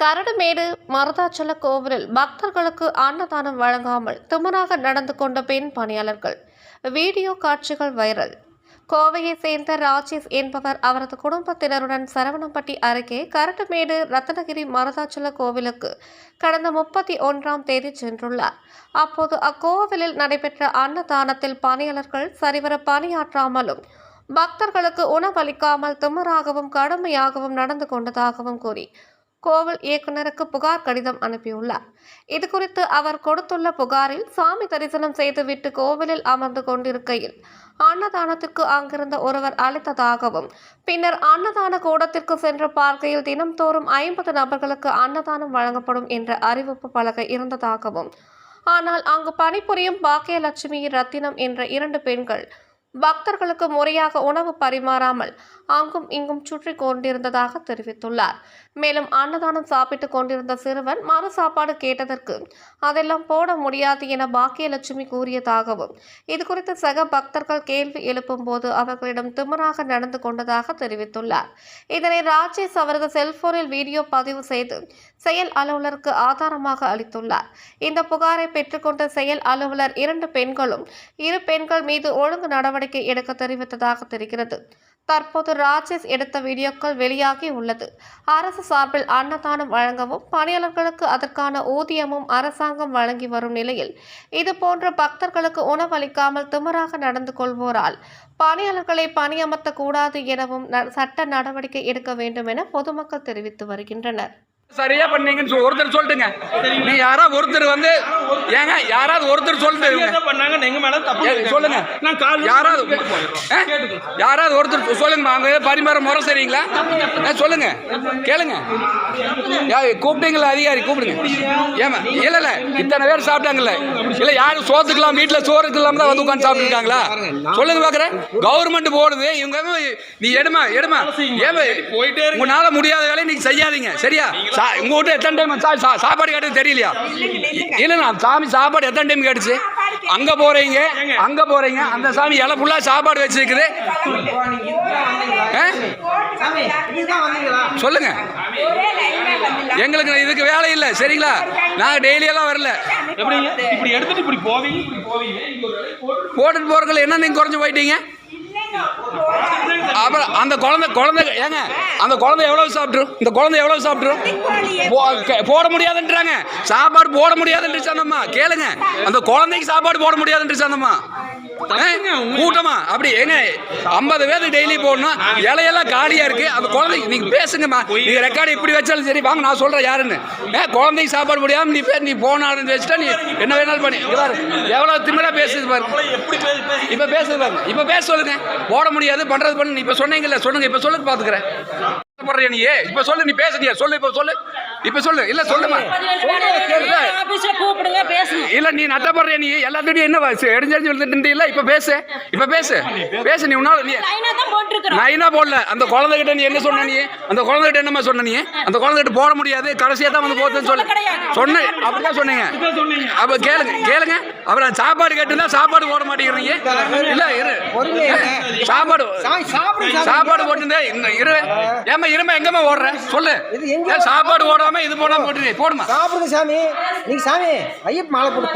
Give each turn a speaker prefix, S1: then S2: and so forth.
S1: கரடுமேடு மருதாச்சல கோவிலில் பக்தர்களுக்கு அன்னதானம் வழங்காமல் துமராக நடந்து கொண்ட பெண் பணியாளர்கள். வீடியோ காட்சிகள் வைரல். கோவையை சேர்ந்த ராஜேஷ் என்பவர் அவரது குடும்பத்தினருடன் சரவணம்பட்டி அருகே கரட்டுமேடு ரத்னகிரி மருதாச்சல கோவிலுக்கு கடந்த முப்பத்தி ஒன்றாம் தேதி சென்றுள்ளார். அப்போது அக்கோவிலில் நடைபெற்ற அன்னதானத்தில் பணியாளர்கள் சரிவர பணியாற்றாமலும் பக்தர்களுக்கு உணவளிக்காமல் திமராகவும் கடுமையாகவும் நடந்து கொண்டதாகவும் கூறி கோவில் இயக்குனருக்கு புகார் கடிதம் அனுப்பியுள்ளார். இது குறித்து அவர் கொடுத்துள்ள புகாரில் சாமி தரிசனம் செய்துவிட்டு கோவிலில் அமர்ந்து கொண்டிருக்கையில் அன்னதானத்திற்கு அங்கிருந்த ஒருவர் அழைத்ததாகவும் பின்னர் அன்னதான கூடத்திற்கு சென்று பார்க்கையில் தினம்தோறும் ஐம்பது நபர்களுக்கு அன்னதானம் வழங்கப்படும் என்ற அறிவிப்பு பலகை இருந்ததாகவும் ஆனால் அங்கு பணிபுரியும் பாக்கியலட்சுமி ரத்தினம் என்ற இரண்டு பெண்கள் பக்தர்களுக்கு முறையாக உணவு பரிமாறாமல் அங்கும் இங்கும் சுற்றி கொண்டிருந்ததாக தெரிவித்துள்ளார். மேலும் அன்னதானம் சாப்பிட்டுக் கொண்டிருந்த சிறுவன் மறு சாப்பாடு கேட்டதற்கு அதெல்லாம் போட முடியாது என பாக்கியலட்சுமி கூறியதாகவும் இது குறித்து சக பக்தர்கள் கேள்வி எழுப்பும் போது அவர்களிடம் திமிராக நடந்து கொண்டதாக தெரிவித்துள்ளார். இதனை ராஜேஷ் அவரது செல்போனில் வீடியோ பதிவு செய்து செயல் அலுவலருக்கு ஆதாரமாக அளித்துள்ளார். இந்த புகாரை பெற்றுக்கொண்ட செயல் அலுவலர் இரண்டு பெண்களும் இரு பெண்கள் மீது ஒழுங்கு நடவடிக்கை எடுக்க தெரிவித்ததாக தெரிகிறது. தற்போது ராஜேஷ் எடுத்த வீடியோக்கள் வெளியாகி உள்ளது. அரசு சார்பில் அன்னதானம் வழங்கவும் பணியாளர்களுக்கு அதற்கான ஊதியமும் அரசாங்கம் வழங்கி வரும் நிலையில் இது போன்ற பக்தர்களுக்கு உணவளிக்காமல் திமிராக நடந்து கொள்வோரால் பணியாளர்களை பணியமர்த்தக்கூடாது எனவும் சட்ட நடவடிக்கை எடுக்க வேண்டும் என பொதுமக்கள் தெரிவித்து வருகின்றனர்.
S2: சரியா பண்ணீங்கன்னு சொல் ஒருத்தர் சொல்லிட்டுங்க நீ யாராவது ஒருத்தர் வந்து ஏங்க யாராவது ஒருத்தர் சொல்லிட்டு
S3: பண்ணாங்க எங்க மேல தப்பு
S2: ஏ, சொல்லுங்க.
S3: நான் கால்
S2: யாராவது. யாராவது ஒருத்தர் சொல்லுங்க அங்க பரிமாற முறை சரிங்களா? சொல்லுங்க. கேளுங்க. கூப்பிட்டீங்களா அதிகாரி கூப்பிடுங்க. ஏமா இல்ல இல்ல இத்தனை பேர் சாப்பிட்டாங்கல்ல. இல்ல யாரும் சோத்துக்கலாம் வீட்டுல சோறு இல்லாம தான் வந்து உட்காந்து சாப்பிட்டுருக்காங்களா? சொல்லுங்க பாக்குறேன். கவர்மெண்ட் போடுது. இவங்க நீ எடுமா எடுமா. ஏமா
S3: போயிட்டே
S2: உங்களால முடியாத வேலையை நீங்க செய்யாதீங்க. சரியா? சா- உங்க வீட்டு எத்தனை டைம் சா- சா- சாப்பாடு கேட்டது தெரியலையா? இல்லைண்ணா சாமி சாப்பாடு எத்தனை டைம் கேட்டுச்சு? அங்க போறீங்க அங்க போறீங்க அந்த சாமி இலை ஃபுல்லா சாப்பாடு வச்சிருக்குது. ஆ? சொல்லுங்க. எங்களுக்கு இதுக்கு வேலை இல்லை சரிங்களா? நாங்கள் டெய்லி எல்லாம் வரல.
S3: எப்படிங்க? இப்படி எடுத்துட்டு இப்படி போவீங்க இப்படி போவீங்க இங்க ஒரு வேலை போட்டு
S2: போட்டுட்டு போறதுல என்ன நீங்க குறைஞ்சு போயிட்டீங்க? அப்புறம் அந்த குழந்தை குழந்தை ஏங்க அந்த குழந்தை எவ்வளவு சாப்பிட்ரும் இந்த குழந்தை எவ்வளவு சாப்பிட்ரும் போட முடியாதுன்றாங்க. சாப்பாடு போட முடியாதுன்று சொன்னம்மா கேளுங்க. அந்த குழந்தைக்கு சாப்பாடு போட முடியாதுன்று சொன்னம்மா. கூட்டமா? அப்படி ஏங்க ஐம்பது பேருக்கு டெய்லி போடணும் இலையெல்லாம் காலியா இருக்கு. அந்த குழந்தைக்கு நீங்க பேசுங்கம்மா. நீங்க ரெக்கார்டு இப்படி வச்சாலும் சரி வாங்க நான் சொல்றேன் யாருன்னு. ஏ குழந்தைக்கு சாப்பாடு முடியாம நீ பேர் நீ போனாலும் வச்சுட்டா நீ என்ன வேணாலும் பண்ணி. பாரு எவ்வளவு திமிரா பேசுது பாருங்க இப்ப பேசுது பாருங்க. இப்ப பேச சொல்லுங்க. போட முடியாது பண்றது பண்ணு. இப்ப சொன்னீங்கல்ல சொல்லுங்க இப்ப சொல்லுங்க பாத்துக்கிறேன். போடுறியா நீ இப்ப சொல்லு நீ பேசுறியா? சொல்லு இப்ப சொல்லு. இப்ப சொல்லு. இல்ல சொல்லுமா. இல்ல, நீ நட்டப்படுறிய நீ? எல்லாத்தையும் என்ன எடிஞ்சு விழுந்துட்டு இல்ல? இப்ப பேசு. இப்ப பேசு. பேசு நீ உன்னால நீ
S4: லைனா தான் போட்டிருக்கிறோம்.
S2: நான் என்ன போடல. அந்த குழந்தைகிட்ட நீ என்ன சொன்ன நீ? அந்த குழந்தைகிட்ட என்னமா சொன்ன நீ? அந்த குழந்தைகிட்ட போட முடியாது. கடைசியா தான் வந்து போகுதுன்னு சொல்லு சொன்ன அப்படிதான் சொன்னீங்க. அப்ப கேளுங்க கேளுங்க. அப்புறம் சாப்பாடு கேட்டுதான் சாப்பாடு போட மாட்டேங்கிறீங்க. இல்ல இரு. சாப்பாடு சாப்பாடு போட்டுருந்தே இரு. ஏமா இருமா எங்கம்மா ஓடுற? சொல்லு.
S5: இது எங்க
S2: சாப்பாடு ஓடாம இது போடாம போட்டுருக்கீங்க போடுமா?
S5: சாப்பிடுங்க சாமி. நீங்க சாமி ஐயப்ப மாலை போட்டு